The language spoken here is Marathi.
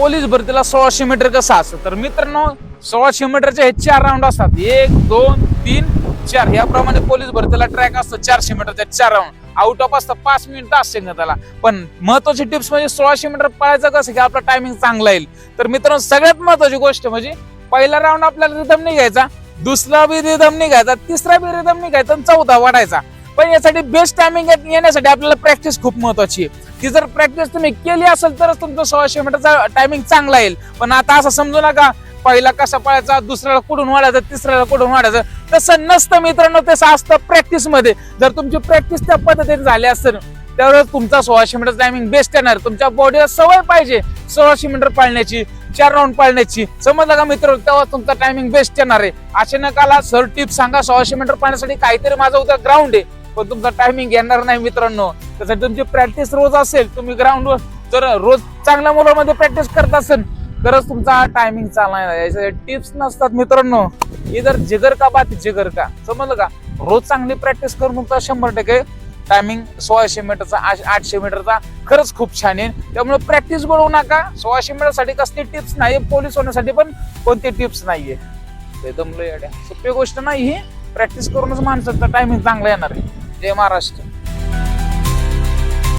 पोलीस भरतीला सोळाशे मीटर कसं असतं तर मित्रांनो सोळाशे मीटरचे हे चार राऊंड असतात. एक दोन तीन चार. याप्रमाणे पोलीस भरतीला ट्रॅक असतो चारशे मीटरच्या चार राऊंड आउट ऑफ असतं पाच मिनिटं असते ना त्याला. पण महत्वाची टिप्स म्हणजे सोळाशे मीटर पळायचं कसं की आपला टायमिंग चांगला येईल. तर मित्रांनो सगळ्यात महत्वाची गोष्ट म्हणजे पहिला राऊंड आपल्याला रिदम निघायचा दुसरा बी रिदम निघायचा तिसरा बी रिदम निघायचा आणि चौथा वाढायचा. पण यासाठी बेस्ट टायमिंग येण्यासाठी आपल्याला प्रॅक्टिस खूप महत्वाची आहे. ती जर प्रॅक्टिस तुम्ही केली असेल तरच तुमचा सोळाशे मीटरचा टायमिंग चांगला येईल. पण आता असं समजू नका पहिला कसा पळायचा दुसऱ्याला कुठून वाढायचं तिसऱ्याला कुठून वाढायचं तसं नसतं मित्रांनो तसं असतं प्रॅक्टिसमध्ये. जर तुमची प्रॅक्टिस त्या पद्धतीने झाली असेल त्यावेळेस तुमचा सोळाशे मीटर टायमिंग बेस्ट येणार. तुमच्या बॉडीला सवय पाहिजे सोळाशे मीटर पाळण्याची चार राऊंड पाळण्याची. समजलं का मित्र तेव्हा तुमचा टायमिंग बेस्ट येणार आहे. अचानकाला नकाला सर टिप सांगा सोळाशे मीटर पाळण्यासाठी काहीतरी माझं उद्या ग्राउंड आहे. पण तुमचा टायमिंग येणार नाही मित्रांनो. त्यासाठी तुमची प्रॅक्टिस रोज असेल तुम्ही ग्राउंडवर जर रोज चांगल्या मुलामध्ये प्रॅक्टिस करत असेल तरच तुमचा टायमिंग चालणार याचे टिप्स नसतात मित्रांनो. इधर जिगर का बात जिगर का? समजलं का? रोज चांगली प्रॅक्टिस करून तुमचा शंभर टक्के टायमिंग सोळाशे मीटरचा आठशे मीटरचा खरंच खूप छान आहे त्यामुळे प्रॅक्टिस बनवू नका. सोळाशे मीटरसाठी कसली टिप्स नाही पोलीस होण्यासाठी पण कोणती टिप्स नाहीये. ते दमलं सोपी गोष्ट नाही ही. प्रॅक्टिस करूनच माणसाचा टायमिंग चांगला येणार आहे. जय महाराष्ट्र.